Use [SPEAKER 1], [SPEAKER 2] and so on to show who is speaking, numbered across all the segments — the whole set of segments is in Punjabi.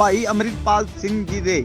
[SPEAKER 1] ਭਾਈ ਅਮਰਿਤਪਾਲ ਸਿੰਘ ਜੀ ਦੇ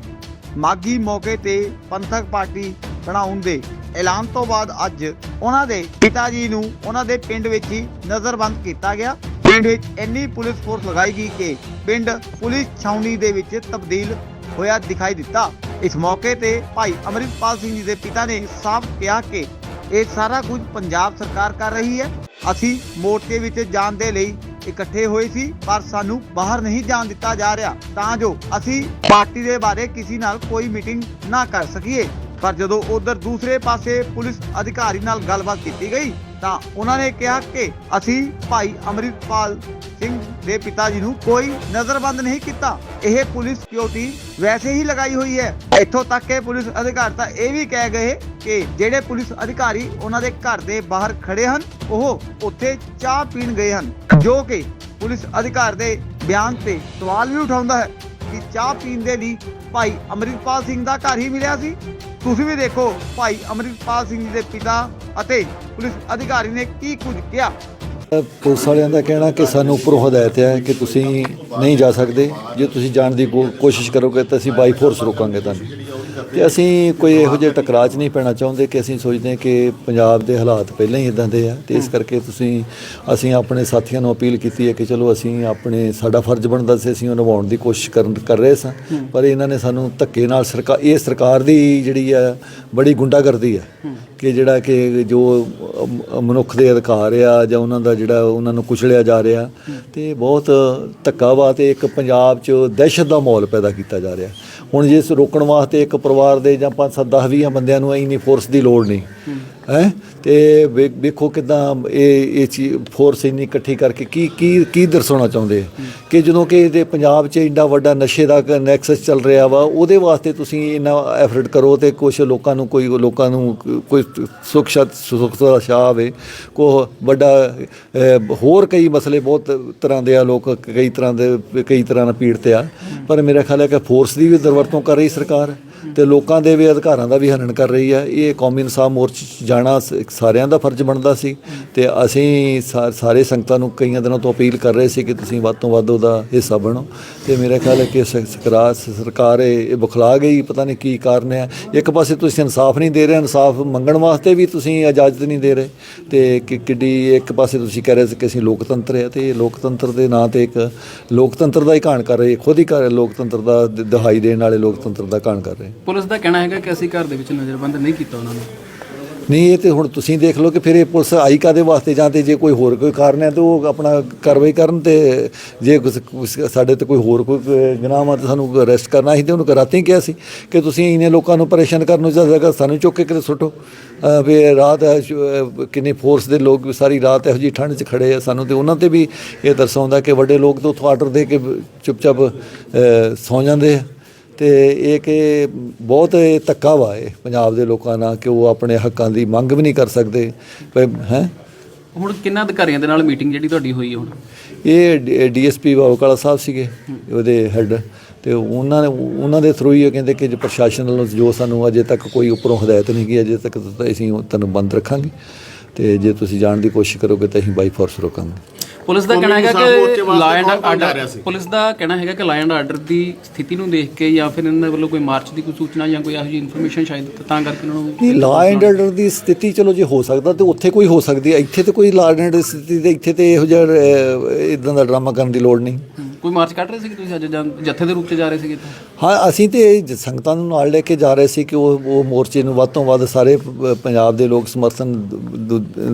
[SPEAKER 1] ਮਾਗੀ ਮੌਕੇ ਤੇ ਪੰਥਕ ਪਾਰਟੀ ਬਣਾਉਣ ਦੇ ਐਲਾਨ ਤੋਂ ਬਾਅਦ ਅੱਜ ਉਹਨਾਂ ਦੇ ਪਿਤਾ ਜੀ ਨੂੰ ਉਹਨਾਂ ਦੇ ਪਿੰਡ ਵਿੱਚ ਹੀ ਨਜ਼ਰਬੰਦ ਕੀਤਾ ਗਿਆ। ਪਿੰਡ ਵਿੱਚ ਇੰਨੀ ਪੁਲਿਸ ਫੋਰਸ ਲਗਾਈ ਗਈ ਕਿ ਪਿੰਡ ਪੁਲਿਸ ਛਾਉਣੀ ਦੇ ਵਿੱਚ ਤਬਦੀਲ ਹੋਇਆ ਦਿਖਾਈ ਦਿੱਤਾ। ਇਸ ਮੌਕੇ ਤੇ ਭਾਈ ਅਮਰਿਤਪਾਲ ਸਿੰਘ ਜੀ ਦੇ ਪਿਤਾ ਨੇ ਸਾਫ਼ ਕਿਹਾ ਕਿ ਇਹ ਸਾਰਾ ਕੁਝ ਪੰਜਾਬ ਸਰਕਾਰ ਕਰ ਰਹੀ ਹੈ। ਅਸੀਂ ਮੋਰਚੇ ਵਿੱਚ ਜਾਣ ਦੇ ਲਈ ਇਕੱਠੇ ਹੋਏ ਸੀ, ਪਰ ਸਾਨੂੰ ਬਾਹਰ ਨਹੀਂ ਜਾਣ ਦਿੱਤਾ ਜਾ ਰਿਹਾ। ਤਾਂ ਜੋ ਅਸੀਂ ਪਾਰਟੀ ਦੇ ਬਾਰੇ ਕਿਸੇ ਨਾਲ ਕੋਈ ਮੀਟਿੰਗ ਨਾ ਕਰ ਸਕੀਏ। ਪਰ ਜਦੋਂ ਉਧਰ ਦੂਸਰੇ ਪਾਸੇ ਪੁਲਿਸ ਅਧਿਕਾਰੀ ਨਾਲ ਗੱਲਬਾਤ ਕੀਤੀ ਗਈ ਤਾਂ ਉਹਨਾਂ ਨੇ ਕਿਹਾ ਕਿ ਅਸੀਂ ਭਾਈ ਅਮਰਿਤਪਾਲ ਸਿੰਘ ਦੇ ਪਿਤਾ ਜੀ ਨੂੰ ਕੋਈ ਨਜ਼ਰਬੰਦ ਨਹੀਂ ਕੀਤਾ। ਇਹ ਪੁਲਿਸ ਸਿਕਿਉਰਿਟੀ ਵੈਸੇ ਹੀ ਲਗਾਈ ਹੋਈ ਹੈ। ਇੱਥੋਂ ਤੱਕ ਕਿ ਪੁਲਿਸ ਅਧਿਕਾਰੀ ਤਾਂ ਇਹ ਵੀ ਕਹਿ ਗਏ ਕਿ ਜਿਹੜੇ ਪੁਲਿਸ ਅਧਿਕਾਰੀ ਉਹਨਾਂ ਦੇ ਘਰ ਦੇ ਬਾਹਰ ਖੜੇ ਹਨ, ਉਹ ਉੱਥੇ ਚਾਹ ਪੀਣ ਗਏ ਹਨ, ਜੋ ਕਿ ਪੁਲਿਸ ਅਧਿਕਾਰ ਦੇ ਬਿਆਨ ਤੇ ਸਵਾਲ ਵੀ ਉਠਾਉਂਦਾ ਹੈ ਕਿ ਚਾਹ ਪੀਣ ਦੇ ਲਈ ਭਾਈ ਅਮਰਿਤਪਾਲ ਸਿੰਘ ਦਾ ਘਰ ਹੀ ਮਿਲਿਆ ਸੀ। ਤੁਸੀਂ ਵੀ ਦੇਖੋ ਭਾਈ ਅਮਰਿਤਪਾਲ ਸਿੰਘ ਜੀ ਦੇ ਪਿਤਾ ਅਤੇ ਪੁਲਿਸ ਅਧਿਕਾਰੀ ਨੇ ਕੀ ਕੁਝ ਕਿਹਾ?
[SPEAKER 2] ਪੁਲਿਸ ਵਾਲਿਆਂ ਦਾ ਕਹਿਣਾ ਕਿ ਸਾਨੂੰ ਉੱਪਰੋਂ ਹਦਾਇਤ ਹੈ ਕਿ ਤੁਸੀਂ ਨਹੀਂ ਜਾ ਸਕਦੇ। ਜੇ ਤੁਸੀਂ ਜਾਣ ਦੀ ਕੋ- ਕੋਸ਼ਿਸ਼ ਕਰੋਗੇ ਤਾਂ ਅਸੀਂ ਬਾਈ ਫੋਰਸ ਰੋਕਾਂਗੇ ਤੁਹਾਨੂੰ। ਤੇ ਅਸੀਂ ਕੋਈ ਇਹੋ ਜਿਹੇ ਟਕਰਾਅ 'ਚ ਨਹੀਂ ਪੈਣਾ ਚਾਹੁੰਦੇ ਕਿ ਅਸੀਂ ਸੋਚਦੇ ਹਾਂ ਕਿ ਪੰਜਾਬ ਦੇ ਹਾਲਾਤ ਪਹਿਲਾਂ ਹੀ ਇਦਾਂ ਦੇ ਆ ਤੇ ਇਸ ਕਰਕੇ ਤੁਸੀਂ ਅਸੀਂ ਆਪਣੇ ਸਾਥੀਆਂ ਨੂੰ ਅਪੀਲ ਕੀਤੀ ਹੈ ਕਿ ਚਲੋ ਅਸੀਂ ਆਪਣੇ ਸਾਡਾ ਫਰਜ਼ ਬਣਦਾ ਸੀ ਅਸੀਂ ਉਹ ਨਿਭਾਉਣ ਦੀ ਕੋਸ਼ਿਸ਼ ਕਰਨ ਕਰ ਰਹੇ ਸਾਂ। ਪਰ ਇਹਨਾਂ ਨੇ ਸਾਨੂੰ ਧੱਕੇ ਨਾਲ ਸਰਕਾਰ ਇਹ ਸਰਕਾਰ ਦੀ ਜਿਹੜੀ ਆ ਬੜੀ ਗੁੰਡਾਗਰਦੀ ਹੈ ਕਿ ਜਿਹੜਾ ਕਿ ਜੋ ਮਨੁੱਖ ਦੇ ਅਧਿਕਾਰ ਆ ਜਾਂ ਉਹਨਾਂ ਦਾ ਜਿਹੜਾ ਉਹਨਾਂ ਨੂੰ ਕੁਚਲਿਆ ਜਾ ਰਿਹਾ ਤੇ ਬਹੁਤ ਧੱਕਾ ਵਾ ਤੇ ਇੱਕ ਪੰਜਾਬ 'ਚ ਦਹਿਸ਼ਤ ਦਾ ਮਾਹੌਲ ਪੈਦਾ ਕੀਤਾ ਜਾ ਰਿਹਾ। ਹੁਣ ਜੇ ਇਸ ਰੋਕਣ ਵਾਸਤੇ ਇੱਕ ਪਰਿਵਾਰ ਦੇ ਜਾਂ 5 7 10 20 ਬੰਦਿਆਂ ਨੂੰ ਇੰਨੀ ਫੋਰਸ ਦੀ ਲੋੜ ਨਹੀਂ। ਹੈ? ਤੇ ਵੇ- ਵੇਖੋ ਕਿਦਾਂ ਇਹ ਇਹ ਚੀਜ਼ ਫੋਰਸ ਇੰਨੀ ਇਕੱਠੀ ਕਰਕੇ ਕੀ ਕੀ ਕੀ ਦਰਸਾਉਣਾ ਚਾਹੁੰਦੇ? ਕਿ ਜਦੋਂ ਕਿ ਇਹਦੇ ਪੰਜਾਬ 'ਚ ਇੰਨਾ ਵੱਡਾ ਨਸ਼ੇ ਦਾ ਨੈਕਸਸ ਚੱਲ ਰਿਹਾ ਵਾ, ਉਹਦੇ ਵਾਸਤੇ ਤੁਸੀਂ ਇੰਨਾ ਐਫਰਟ ਕਰੋ ਤੇ ਕੁਝ ਲੋਕਾਂ ਨੂੰ ਕੋਈ, ਲੋਕਾਂ ਨੂੰ ਕੋਈ ਸੁੱਖ ਸ਼ਾਤ ਦਾ ਸ਼ਾਹ ਆਵੇ। ਕੋ ਵੱਡਾ ਹੋਰ ਕਈ ਮਸਲੇ ਬਹੁਤ ਤਰ੍ਹਾਂ ਦੇ ਆ, ਲੋਕ ਕਈ ਤਰ੍ਹਾਂ ਦੇ, ਕਈ ਤਰ੍ਹਾਂ ਨਾਲ ਪੀੜਤ ਆ। ਪਰ ਮੇਰਾ ਖਿਆਲ ਹੈ ਕਿ ਫੋਰਸ ਦੀ ਵੀ ਦੁਰਵਰਤੋਂ ਕਰ ਰਹੀ ਸਰਕਾਰ। ਤੇ ਲੋਕਾਂ ਦੇ ਵੀ ਅਧਿਕਾਰਾਂ ਦਾ ਵੀ ਹਨਨ ਕਰ ਰਹੀ ਹੈ। ਇਹ ਕੌਮੀ ਇਨਸਾਫ ਮੋਰਚੇ 'ਚ ਜਾਣਾ ਸ- ਸਾਰਿਆਂ ਦਾ ਫਰਜ਼ ਬਣਦਾ ਸੀ ਤੇ ਅਸੀਂ ਸਾ- ਸਾਰੇ ਸੰਗਤਾਂ ਨੂੰ ਕਈਆਂ ਦਿਨਾਂ ਤੋਂ ਅਪੀਲ ਕਰ ਰਹੇ ਸੀ ਕਿ ਤੁਸੀਂ ਵੱਧ ਤੋਂ ਵੱਧ ਉਹਦਾ ਹਿੱਸਾ ਬਣੋ। ਤੇ ਮੇਰਾ ਖਿਆਲ ਹੈ ਕਿ ਸ- ਸਰਕਾਰ ਇਹ ਇਹ ਬੁਖਲਾ ਗਈ, ਪਤਾ ਨਹੀਂ ਕੀ ਕਾਰਨ ਹੈ। ਇੱਕ ਪਾਸੇ ਤੁਸੀਂ ਇਨਸਾਫ ਨਹੀਂ ਦੇ ਰਹੇ, ਇਨਸਾਫ ਮੰਗਣ ਵਾਸਤੇ ਵੀ ਤੁਸੀਂ ਇਜਾਜ਼ਤ ਨਹੀਂ ਦੇ ਰਹੇ। ਤੇ ਕਿ, ਕਿੱਡੀ ਇੱਕ ਪਾਸੇ ਤੁਸੀਂ ਕਹਿ ਰਹੇ ਸੀ ਕਿ ਅਸੀਂ ਲੋਕਤੰਤਰ ਹੈ ਤੇ ਇਹ ਲੋਕਤੰਤਰ ਦੇ ਨਾਂ ਤੇ ਇੱਕ ਲੋਕਤੰਤਰ ਦਾ ਹੀ ਘਾਣ ਕਰ ਰਹੇ, ਖੁਦ ਹੀ ਕਰ ਲੋਕਤੰਤਰ ਦਾ, ਦਹਾਈ ਦੇਣ ਵਾਲੇ ਲੋਕਤੰਤਰ ਦਾ ਘਾਣ ਕਰ ਰਹੇ।
[SPEAKER 3] ਪੁਲਿਸ ਦਾ ਕਹਿਣਾ ਹੈਗਾ ਕਿ ਅਸੀਂ ਘਰ ਦੇ ਵਿੱਚ ਨਜ਼ਰਬੰਦ ਨਹੀਂ ਕੀਤਾ ਉਹਨਾਂ ਨੂੰ।
[SPEAKER 2] ਨਹੀਂ ਇਹ ਤੇ ਹੁਣ ਤੁਸੀਂ ਦੇਖ ਲਓ ਕਿ ਫਿਰ ਇਹ ਪੁਲਿਸ ਆਈ ਕਾਦੇ ਵਾਸਤੇ? ਜਾਂ ਤੇ ਜੇ ਕੋਈ ਹੋਰ ਕੋਈ ਕਾਰਨ ਹੈ ਤਾਂ ਉਹ ਆਪਣਾ ਕਾਰਵਾਈ ਕਰਨ ਤੇ ਜੇ ਕੁਛ- ਸਾਡੇ ਤੇ ਕੋਈ ਹੋਰ ਕੋਈ ਗੁਨਾਹ ਆ ਤਾਂ ਸਾਨੂੰ ਅਰੈਸਟ ਕਰਨਾ ਸੀ ਤੇ ਉਹਨੂੰ ਰਾਤੀ ਕਿਹਾ ਸੀ ਕਿ ਤੁਸੀਂ ਇਹਨੇ ਲੋਕਾਂ ਨੂੰ ਪਰੇਸ਼ਾਨ ਕਰਨ ਨੂੰ ਜਗ੍ਹਾ ਸਾਨੂੰ ਚੁੱਕ ਕੇ ਕਿਤੇ ਸੁੱਟੋ। ਵੀ ਰਾਤ ਹੈ, ਕਿੰਨੀ ਫੋਰਸ ਦੇ ਲੋਕ ਵੀ ਸਾਰੀ ਰਾਤ ਇਹੋ ਜੀ ਠੰਡ 'ਚ ਖੜੇ ਆ ਸਾਨੂੰ ਤੇ ਉਹਨਾਂ ਤੇ ਵੀ ਇਹ ਦਰਸਾਉਂਦਾ ਕਿ ਵੱਡੇ ਲੋਕ ਤਾਂ ਉੱਥੋਂ ਆਰਡਰ ਦੇ ਕੇ ਚੁੱਪਚਾਪ ਅਹ, ਸੌ ਜਾਂਦੇ ਆ। ਤੇ ਇਹ ਕਿ ਬਹੁਤ ਇਹ ਧੱਕਾ ਵਾ ਇਹ ਪੰਜਾਬ ਦੇ ਲੋਕਾਂ ਨਾਲ ਕਿ ਉਹ ਆਪਣੇ ਹੱਕਾਂ ਦੀ ਮੰਗ ਵੀ ਨਹੀਂ ਕਰ ਸਕਦੇ। ਹੈ?
[SPEAKER 3] ਹੁਣ ਕਿੰਨਾ ਅਧਿਕਾਰੀਆਂ ਦੇ ਨਾਲ ਮੀਟਿੰਗ ਜਿਹੜੀ ਤੁਹਾਡੀ ਹੋਈ ਹੁਣ?
[SPEAKER 2] ਇਹ ਡੀਐਸਪੀ ਬਾਬੂਕਾਲਾ ਸਾਹਿਬ ਸੀਗੇ ਉਹਦੇ ਹੈੱਡ। ਤੇ ਉਹਨਾਂ ਨੇ ਉਹਨਾਂ ਦੇ ਥਰੂ ਹੀ ਇਹ ਕਹਿੰਦੇ ਕਿ ਜੇ ਪ੍ਰਸ਼ਾਸਨ ਵੱਲੋਂ ਜੋ ਸਾਨੂੰ ਅਜੇ ਤੱਕ ਕੋਈ ਉੱਪਰੋਂ ਹਦਾਇਤ ਨਹੀਂ ਗਈ ਅਜੇ ਤੱਕ ਤਾਂ ਅਸੀਂ ਤੁਹਾਨੂੰ ਬੰਦ ਰੱਖਾਂਗੇ। ਤੇ ਜੇ ਤੁਸੀਂ ਜਾਣ ਦੀ ਕੋਸ਼ਿਸ਼ ਕਰੋਗੇ ਤਾਂ ਅਸੀਂ ਬਾਈ ਫੋਰਸ ਰੋਕਾਂਗੇ।
[SPEAKER 3] ਪੁਲਿਸ ਦਾ ਕਹਿਣਾ ਹੈਗਾ ਕਿ
[SPEAKER 4] ਰਿਹਾ
[SPEAKER 3] ਆਰਡਰ
[SPEAKER 4] ਸੀ?
[SPEAKER 3] ਪੁਲਿਸ ਦਾ ਕਹਿਣਾ ਹੈਗਾ ਕਿ ਐਂਡ ਆਰਡਰ ਦੀ ਸਥਿਤੀ ਨੂੰ ਦੇਖ ਕੇ ਜਾਂ ਫਿਰ ਇਹਨਾਂ ਵੱਲੋਂ ਕੋਈ ਮਾਰਚ ਦੀ ਕੋਈ ਸੂਚਨਾ ਜਾਂ ਕੋਈ ਇਹੋ ਜਿਹੀ ਇਨਫੋਰਮੇਸ਼ਨ ਸ਼ਾਇਦ ਤਾਂ ਕਰਕੇ ਉਹਨਾਂ ਨੂੰ
[SPEAKER 2] ਨਹੀਂ ਲਾ ਐਂਡ ਆਰਡਰ ਦੀ ਸਥਿਤੀ ਚਲੋ ਜੇ ਹੋ ਸਕਦਾ ਤੇ ਉੱਥੇ ਕੋਈ ਹੋ ਸਕਦੀ ਹੈ ਇੱਥੇ ਤੇ ਕੋਈ ਲਾ ਐਂਡ ਆਰਡਰ ਦੀ ਸਥਿਤੀ ਤੇ ਇੱਥੇ ਤੇ ਇਹੋ ਜਿਹਾ ਇਦਾਂ ਦਾ ਡਰਾਮਾ ਕਰਨ ਦੀ ਲੋੜ ਨਹੀਂ।
[SPEAKER 3] ਕੋਈ ਮਾਰਚ ਕੱਢ ਰਹੇ ਸੀ ਕਿ ਤੁਸੀਂ ਅੱਜ ਜਾਂ ਜੱਥੇ ਦੇ ਰੂਪ 'ਚ ਜਾ ਰਹੇ ਸੀਗੇ?
[SPEAKER 2] ਹਾਂ ਅਸੀਂ ਤੇ ਸੰਗਤਾਂ ਨੂੰ ਨਾਲ ਲੈ ਕੇ ਜਾ ਰਹੇ ਸੀ ਕਿ ਉਹ ਉਹ ਮੋਰਚੇ ਨੂੰ ਵੱਧ ਤੋਂ ਵੱਧ ਸਾਰੇ ਪੰਜਾਬ ਦੇ ਲੋਕ ਸਮਰਥਨ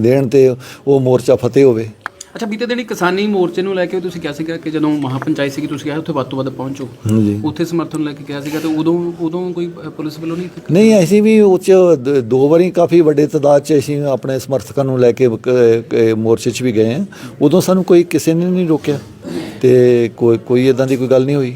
[SPEAKER 2] ਦੇਣ ਤੇ ਉਹ ਮੋਰਚਾ ਫਤਿਹ ਹੋਵੇ
[SPEAKER 3] ਅੱਛਾ ਬੀਤੇ ਦਿਨੀ ਕਿਸਾਨੀ ਮੋਰਚੇ ਨੂੰ ਲੈ ਕੇ ਤੁਸੀਂ ਕਿਹਾ ਸੀਗਾ ਕਿ ਜਦੋਂ ਮਹਾਪੰਚਾਇਤ ਸੀਗੀ ਤੁਸੀਂ ਕਿਹਾ ਉੱਥੇ ਵੱਧ ਤੋਂ ਵੱਧ ਪਹੁੰਚੋ।
[SPEAKER 2] ਹਾਂਜੀ।
[SPEAKER 3] ਉੱਥੇ ਸਮਰਥਨ ਲੈ ਕੇ ਕਿਹਾ ਸੀਗਾ ਤੇ ਉਦੋਂ ਉਦੋਂ ਕੋਈ ਪੁਲਿਸ ਵੱਲੋਂ ਨਹੀਂ?
[SPEAKER 2] ਨਹੀਂ ਅਸੀਂ ਵੀ ਉਹ 'ਚ ਦ- ਵਾਰੀ ਕਾਫੀ ਵੱਡੇ ਤਦਾਦ 'ਚ ਅਸੀਂ ਆਪਣੇ ਸਮਰਥਕਾਂ ਨੂੰ ਲੈ ਕ- ਮੋਰਚੇ 'ਚ ਵੀ ਗਏ ਹਾਂ। ਉਦੋਂ ਸਾਨੂੰ ਕੋਈ ਕਿਸੇ ਨੇ ਨਹੀਂ ਰੋਕਿਆ ਤੇ ਕੋਈ ਕੋਈ ਇਦਾਂ ਦੀ ਕੋਈ ਗੱਲ ਨਹੀਂ ਹੋਈ।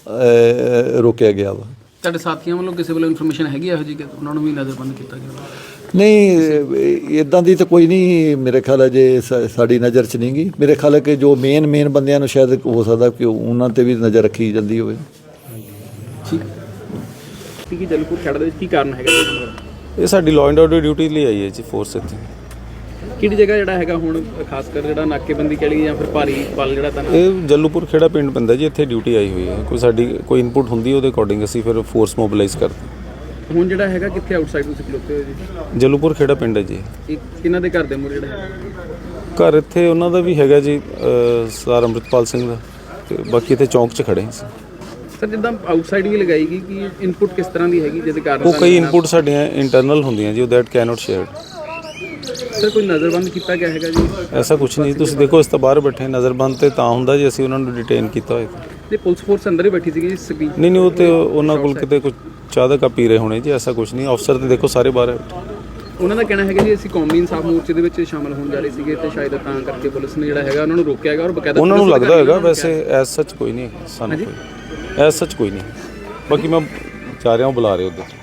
[SPEAKER 2] ਰੋਕਿਆ ਗਿਆ ਵਾ।
[SPEAKER 3] ਤੁਹਾਡੇ ਸਾਥੀਆਂ ਵੱਲੋਂ ਕਿਸੇ ਵੱਲੋਂ ਇਨਫੋਰਮੇਸ਼ਨ ਹੈਗੀ ਇਹੋ ਜਿਹੀ ਕਿ ਉਹਨਾਂ ਨੂੰ ਵੀ ਨਜ਼ਰਬੰਦ ਕੀਤਾ ਗਿਆ
[SPEAKER 2] ਨਹੀਂ ਇਦਾਂ ਦੀ ਤਾਂ ਕੋਈ ਨਹੀਂ ਮੇਰੇ ਖਿਆਲ ਹੈ ਜੇ ਸਾ- ਸਾਡੀ ਨਜ਼ਰ 'ਚ ਨਹੀਂ ਗਈ ਮੇਰੇ ਖਿਆਲ ਹੈ ਕਿ ਜੋ ਮੇਨ ਮੇਨ ਬੰਦਿਆਂ ਨੂੰ ਸ਼ਾਇਦ ਹੋ ਸਕਦਾ ਕਿ ਉਹਨਾਂ ਤੇ ਵੀ ਨਜ਼ਰ ਰੱਖੀ ਜਾਂਦੀ ਹੋਵੇ।
[SPEAKER 3] ਠੀਕ। ਕੀ ਜਲਪੁਰ ਖੇੜਾ ਦੇ ਵਿੱਚ ਕੀ ਕਾਰਨ ਹੈਗਾ?
[SPEAKER 5] ਇਹ ਸਾਡੀ ਲਾਅ ਐਂਡ ਆਰਡਰ ਡਿਊਟੀ ਲਈ ਆਈ ਹੈ ਜੀ ਫੋਰਸ ਇੱਥੇ।
[SPEAKER 3] ਕਿਹੜੀ ਜਗ੍ਹਾ ਜਿਹੜਾ ਹੈਗਾ ਹੁਣ ਖਾਸ ਕਰ ਜਿਹੜਾ ਨਾਕੇਬੰਦੀ ਕਹਿ ਲਈ ਜਾਂ ਫਿਰ ਭਾਰੀ ਪਲ ਜਿਹੜਾ ਤਾਂ
[SPEAKER 5] ਇਹ ਜੱਲੂਪੁਰ ਖੇੜਾ ਪਿੰਡ ਪੈਂਦਾ ਜੀ ਇੱਥੇ ਡਿਊਟੀ ਆਈ ਹੋਈ ਹੈ। ਕੋਈ ਸਾਡੀ ਕੋਈ ਇਨਪੁਟ ਹੁੰਦੀ ਉਹਦੇ ਅਕੋਰਡਿੰਗ ਅਸੀਂ ਫਿਰ ਫੋਰਸ ਮੋਬਿਲਾਈਜ਼ ਕਰਦੇ।
[SPEAKER 3] ਹੁਣ ਜਿਹੜਾ ਹੈਗਾ ਕਿੱਥੇ ਆਊਟਸਾਈਡ ਤੁਸੀਂ ਖਲੋਤੇ ਹੋ ਜੀ।
[SPEAKER 5] ਜੱਲੂਪੁਰ ਖੇੜਾ ਪਿੰਡ ਹੈ ਜੀ।
[SPEAKER 3] ਇਹ ਕਿਹਨਾਂ ਦੇ ਘਰ ਦੇ ਮੂਹਰੇ ਜਿਹੜਾ
[SPEAKER 5] ਘਰ ਇੱਥੇ ਉਹਨਾਂ ਦਾ ਵੀ ਹੈਗਾ ਜੀ ਸਰਦਾਰ ਅੰਮ੍ਰਿਤਪਾਲ ਸਿੰਘ ਦਾ ਤੇ ਬਾਕੀ ਇੱਥੇ ਚੌਂਕ 'ਚ ਖੜੇ ਸੀ
[SPEAKER 3] ਸਰ ਜਿੱਦਾਂ ਆਊਟਸਾਈਡ ਵੀ ਲਗਾਈ ਗਈ ਕਿ ਇਨਪੁਟ ਕਿਸ ਤਰ੍ਹਾਂ ਦੀ ਹੈਗੀ ਜਿਹਦੇ ਕਾਰਨ
[SPEAKER 5] ਉਹ ਕਈ ਇਨਪੁਟ ਸਾਡੀਆਂ ਇੰਟਰਨਲ ਹੁੰਦੀਆਂ ਜੀ ਉਹ ਦੈਟ ਕੈਨੋਟ ਸ਼ੇਅਰਡ
[SPEAKER 3] ਸਰ ਕੋਈ ਨਜ਼ਰਬੰਦ ਕੀਤਾ ਗਿਆ ਹੈਗਾ ਜੀ?
[SPEAKER 5] ਐਸਾ ਕੁਝ ਨਹੀਂ। ਤੁਸੀਂ ਦੇਖੋ ਇਸ ਤੋਂ ਬਾਹਰ ਬੈਠੇ ਨਜ਼ਰਬੰਦ ਤੇ ਤਾਂ ਹੁੰਦਾ ਜੀ ਅਸੀਂ ਉਹਨਾਂ ਨੂੰ ਡਿਟੇਨ ਕੀਤਾ ਹੋਇਆ ਤਾਂ।
[SPEAKER 3] ਪੁਲਿਸ ਫੋਰਸ ਅੰਦਰ ਹੀ ਬੈਠੀ ਸੀਗੀ ਜੀ ਸਪੀਚ
[SPEAKER 5] ਨਹੀਂ ਨਹੀਂ ਉਹ ਤੇ ਉਹਨਾਂ ਕੋਲ ਕਿਤੇ ਕੁਝ ਚਾਹ ਦਾ ਕੱਪ ਪੀ ਰਹੇ ਹੋਣੇ ਜੀ ਐਸਾ ਕੁਝ ਨਹੀਂ। ਅਫਸਰ ਤੇ ਦੇਖੋ ਸਾਰੇ ਬਾਹਰ।
[SPEAKER 3] ਉਹਨਾਂ ਦਾ ਕਹਿਣਾ ਹੈਗਾ ਜੀ ਅਸੀਂ ਕੌਮੀ ਇਨਸਾਫ ਮੋਰਚੇ ਦੇ ਵਿੱਚ ਸ਼ਾਮਲ ਹੋਣ ਜਾ ਰਹੇ ਸੀਗੇ ਤੇ ਸ਼ਾਇਦ ਤਾਂ ਕਰਕੇ ਪੁਲਿਸ ਨੇ ਜਿਹੜਾ ਹੈਗਾ ਉਹਨਾਂ ਨੂੰ ਰੋਕਿਆ ਹੈਗਾ ਔਰ ਬਕਾਇਦਾ
[SPEAKER 5] ਉਹਨਾਂ ਨੂੰ ਲੱਗਦਾ ਹੋਏਗਾ ਵੈਸੇ ਐਸ ਸੱਚ ਕੋਈ ਨਹੀਂ ਸਾਨੂੰ ਕੋਈ। ਐਸ ਸੱਚ ਕੋਈ ਨਹੀਂ। ਬਾਕੀ ਮੈਂ ਜਾ ਰਿਹਾ ਹਾਂ ਬੁਲਾ ਰਹੇ ਉਧਰ।